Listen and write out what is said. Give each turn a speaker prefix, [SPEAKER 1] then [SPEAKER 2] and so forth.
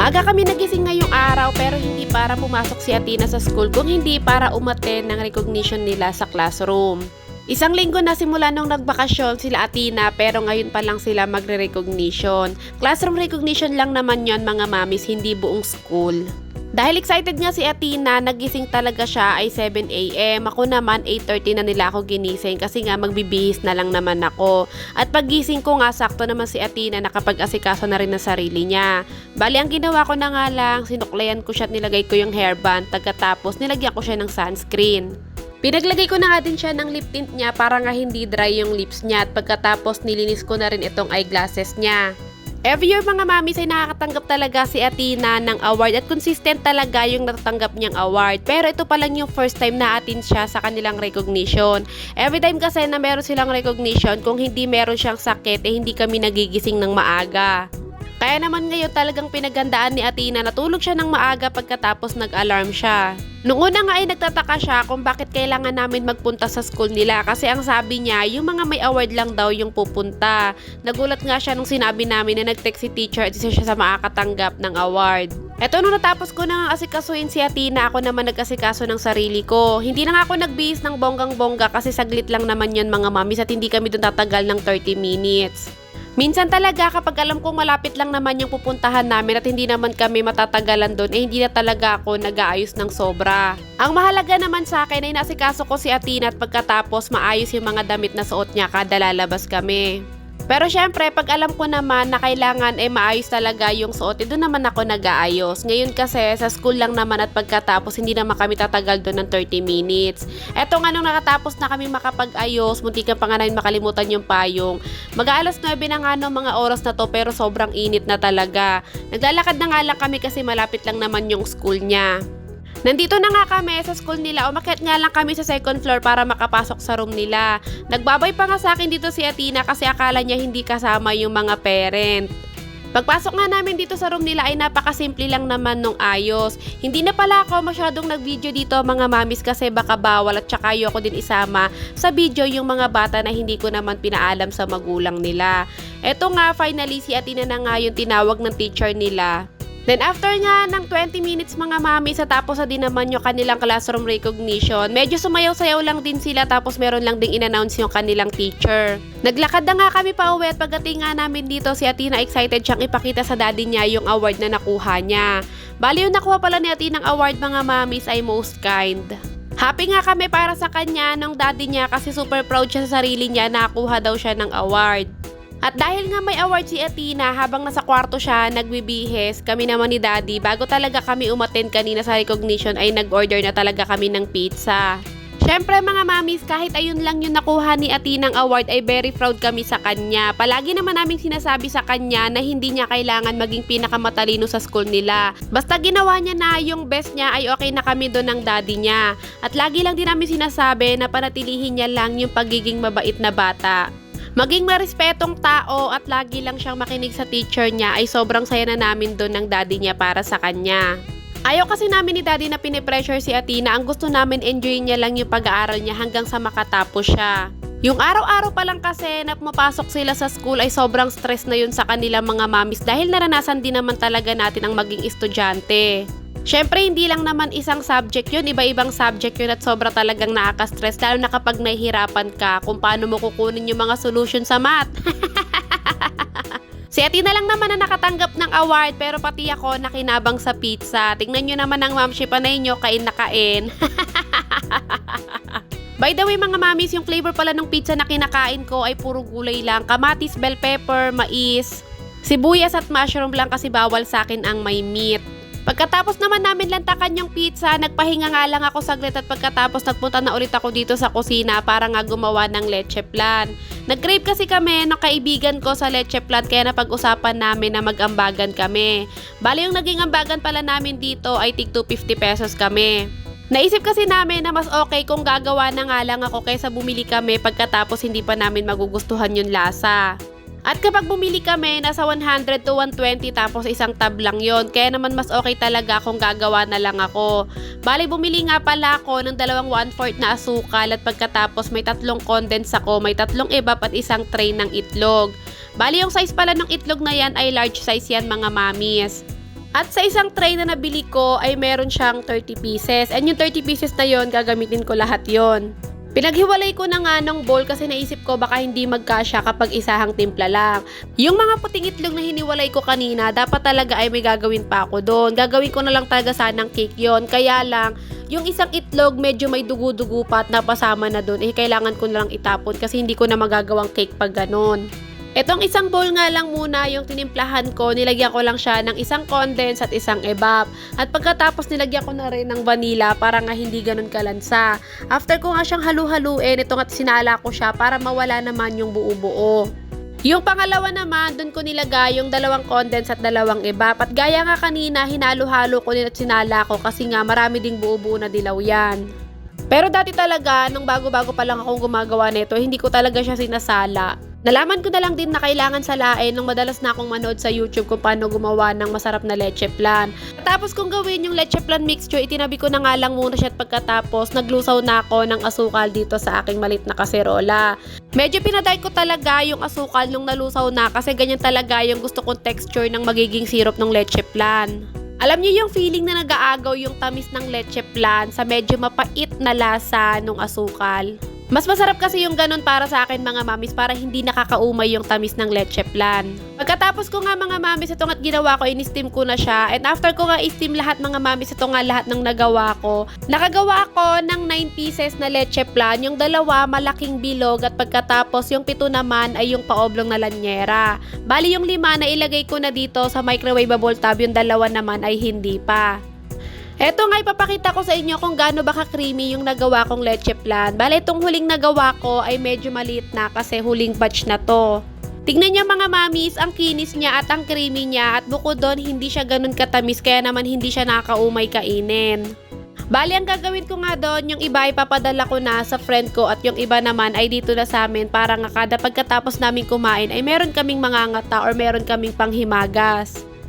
[SPEAKER 1] Maaga kami nagising ngayong araw pero hindi para pumasok si Atina sa school kung hindi para umaten ng recognition nila sa classroom. Isang linggo na simula nung nagbakasyon sila Atina pero ngayon pa lang sila magre-recognition. Classroom recognition lang naman yon mga mamis, hindi buong school. Dahil excited nga si Atina, nagising talaga siya ay 7am. Ako naman 8.30 na nila ako ginising kasi nga magbibihis na lang naman ako. At pagising ko nga sakto naman si Atina nakapag-asikaso na rin ng sarili niya. Bali ang ginawa ko na nga lang, sinuklayan ko siya at nilagay ko yung hairband. Pagkatapos nilagyan ko siya ng sunscreen. Pinaglagay ko na nga din siya ng lip tint niya para nga hindi dry yung lips niya at pagkatapos nilinis ko na rin itong eyeglasses niya. Every year mga mamis ay nakakatanggap talaga si Atina ng award at consistent talaga yung natatanggap niyang award. Pero ito pa lang yung first time na atin siya sa kanilang recognition. Every time kasi na meron silang recognition, kung hindi meron siyang sakit, eh hindi kami nagigising ng maaga. Kaya naman ngayon talagang pinagandaan ni Atina natulog siya ng maaga pagkatapos nag-alarm siya. Noong una nga ay nagtataka siya kung bakit kailangan namin magpunta sa school nila kasi ang sabi niya yung mga may award lang daw yung pupunta. Nagulat nga siya nung sinabi namin na nag-text si teacher at isa siya sa makakatanggap ng award. Eto nung natapos ko na asikasuin si Atina, ako naman nag-asikaso ng sarili ko. Hindi na nga ako nagbihis ng bonggang-bongga kasi saglit lang naman yon mga mamis at hindi kami doon tatagal ng 30 minutes. Minsan talaga kapag alam kong malapit lang naman yung pupuntahan namin at hindi naman kami matatagalan doon, eh hindi na talaga ako nag-aayos ng sobra. Ang mahalaga naman sa akin ay nasikaso ko si Atina at pagkatapos maayos yung mga damit na suot niya kada lalabas kami. Pero syempre, pag alam ko naman na kailangan eh maayos talaga yung suot, eh, doon naman ako nag-aayos. Ngayon kasi, sa school lang naman at pagkatapos, hindi naman kami tatagal doon ng 30 minutes. Eto nga nung nakatapos na kami makapag-ayos, munti ka pa nga namin makalimutan yung payong. Mag-aalas 9 na nga no, mga oras na to, pero sobrang init na talaga. Naglalakad na nga lang kami kasi malapit lang naman yung school niya. Nandito na nga kami sa school nila. Umakyat nga lang kami sa second floor para makapasok sa room nila. Nagbabay pa nga sa akin dito si Atina kasi akala niya hindi kasama yung mga parent. Pagpasok nga namin dito sa room nila ay napakasimple lang naman nung ayos. Hindi na pala ako masyadong nag-video dito mga mamis kasi baka bawal at saka ayoko din isama sa video yung mga bata na hindi ko naman pinaalam sa magulang nila. Eto nga finally si Atina na nga yung tinawag ng teacher nila. Then after nga ng 20 minutes mga mami sa tapos na din naman yung kanilang classroom recognition, medyo sumayaw-sayaw lang din sila tapos meron lang ding in-announce yung kanilang teacher. Naglakad na nga kami pa uwi at pagdating nga namin dito si Atina excited siyang ipakita sa daddy niya yung award na nakuha niya. Bali yung nakuha pala ni Atina ng award mga mamis ay most kind. Happy nga kami para sa kanya nung daddy niya kasi super proud siya sa sarili niya na nakuha daw siya ng award. At dahil nga may award si Atina, habang nasa kwarto siya, nagbibihes, kami naman ni Daddy, bago talaga kami umaten kanina sa recognition, ay nag-order na talaga kami ng pizza. Siyempre mga mamis, kahit ayun lang yung nakuha ni Atinang award ay very proud kami sa kanya. Palagi naman naming sinasabi sa kanya na hindi niya kailangan maging pinakamatalino sa school nila. Basta ginawa niya na yung best niya ay okay na kami doon ng daddy niya. At lagi lang din namin sinasabi na panatilihin niya lang yung pagiging mabait na bata. Maging marespetong tao at lagi lang siyang makinig sa teacher niya ay sobrang saya na namin doon ng daddy niya para sa kanya. Ayaw kasi namin ni daddy na pinipressure si Atina. Ang gusto namin enjoy niya lang yung pag-aaral niya hanggang sa makatapos siya. Yung araw-araw pa lang kasi na pumapasok sila sa school ay sobrang stress na yun sa kanila mga mamis dahil naranasan din naman talaga natin ang maging estudyante. Siyempre, hindi lang naman isang subject yun, iba-ibang subject yun at sobra talagang nakaka-stress lalo na kapag nahihirapan ka kung paano mo kukunin yung mga solution sa math. si Ati na lang naman na nakatanggap ng award pero pati ako nakinabang sa pizza. Tingnan nyo naman ang mamshi panay nyo, kain na kain. By the way mga mamis, yung flavor pala ng pizza na kinakain ko ay puro gulay lang. Kamatis, bell pepper, mais, sibuyas at mushroom lang kasi bawal sa akin ang may meat. Pagkatapos naman namin lantakan yung pizza, nagpahinga nga lang ako saglit at pagkatapos nagpunta na ulit ako dito sa kusina para nga gumawa ng leche plan. Nag-crave kasi kami ng kaibigan ko sa leche plan kaya napag-usapan namin na mag-ambagan kami. Bali yung naging ambagan pala namin dito ay tig 250 pesos kami. Naisip kasi namin na mas okay kung gagawa na nga lang ako kaysa bumili kami pagkatapos hindi pa namin magugustuhan yung lasa. At kapag bumili kami, nasa 100 to 120 tapos isang tab lang yon. Kaya naman mas okay talaga kung gagawa na lang ako. Bali, bumili nga pala ako ng dalawang 1/4 na asukal at pagkatapos may tatlong condense ako, may tatlong ebap at isang tray ng itlog. Bali, yung size pala ng itlog na yan ay large size yan mga mamis. At sa isang tray na nabili ko ay meron siyang 30 pieces. And yung 30 pieces na yon gagamitin ko lahat yon. Pinaghiwalay ko na nga ng bowl kasi naisip ko baka hindi magkasya kapag isahang timpla lang. Yung mga puting itlog na hiniwalay ko kanina, dapat talaga ay may gagawin pa ako doon. Gagawin ko na lang talaga sanang cake yon. Kaya lang, yung isang itlog medyo may dugo-dugo pa at napasama na doon. Eh, kailangan ko na lang itapon kasi hindi ko na magagawang cake pag ganon. Etong isang bowl nga lang muna yung tinimplahan ko, nilagyan ko lang siya ng isang condense at isang evap. At pagkatapos nilagyan ko na rin ng vanilla para nga hindi ganun kalansa. After ko nga siyang halu-haluin, ito nga sinala ko siya para mawala naman yung buo-buo. Yung pangalawa naman, dun ko nilagay yung dalawang condense at dalawang evap. At gaya nga kanina, hinalo-halo ko din at sinala ko kasi nga marami ding buo-buo na dilaw yan. Pero dati talaga, nung bago-bago pa lang akong gumagawa nito, hindi ko talaga siya sinasala. Nalaman ko na lang din na kailangan salain nung madalas na akong manood sa YouTube kung paano gumawa ng masarap na leche plan. Tapos kung gawin yung leche plan mixture, itinabi ko na nga lang muna siya at pagkatapos naglusaw na ako ng asukal dito sa aking malit na kaserola. Medyo pinaday ko talaga yung asukal nung nalusaw na kasi ganyan talaga yung gusto kong texture ng magiging syrup ng leche plan. Alam niyo yung feeling na nag-aagaw yung tamis ng leche plan sa medyo mapait na lasa ng asukal? Mas masarap kasi yung ganun para sa akin mga mamis para hindi nakakaumay yung tamis ng leche plan. Pagkatapos ko nga mga mamis ito nga't ginawa ko, in-steam ko na siya. And after ko nga i-steam lahat mga mamis, ito nga lahat ng nagawa ko. Nakagawa ko ng 9 pieces na leche plan. Yung dalawa malaking bilog at pagkatapos yung pito naman ay yung paoblong na lanyera. Bali yung lima na ilagay ko na dito sa microwavable tab, yung dalawa naman ay hindi pa. Eto nga ipapakita ko sa inyo kung gaano ba ka-creamy yung nagawa kong leche plan. Bale, itong huling nagawa ko ay medyo maliit na kasi huling batch na to. Tignan niya mga mamis, ang kinis niya at ang creamy niya at bukod doon hindi siya ganun katamis kaya naman hindi siya nakakaumay kainin. Bali, ang gagawin ko nga doon, yung iba ipapadala ko na sa friend ko at yung iba naman ay dito na sa amin para nga kada pagkatapos namin kumain ay meron kaming mga ngata or meron kaming panghimagas.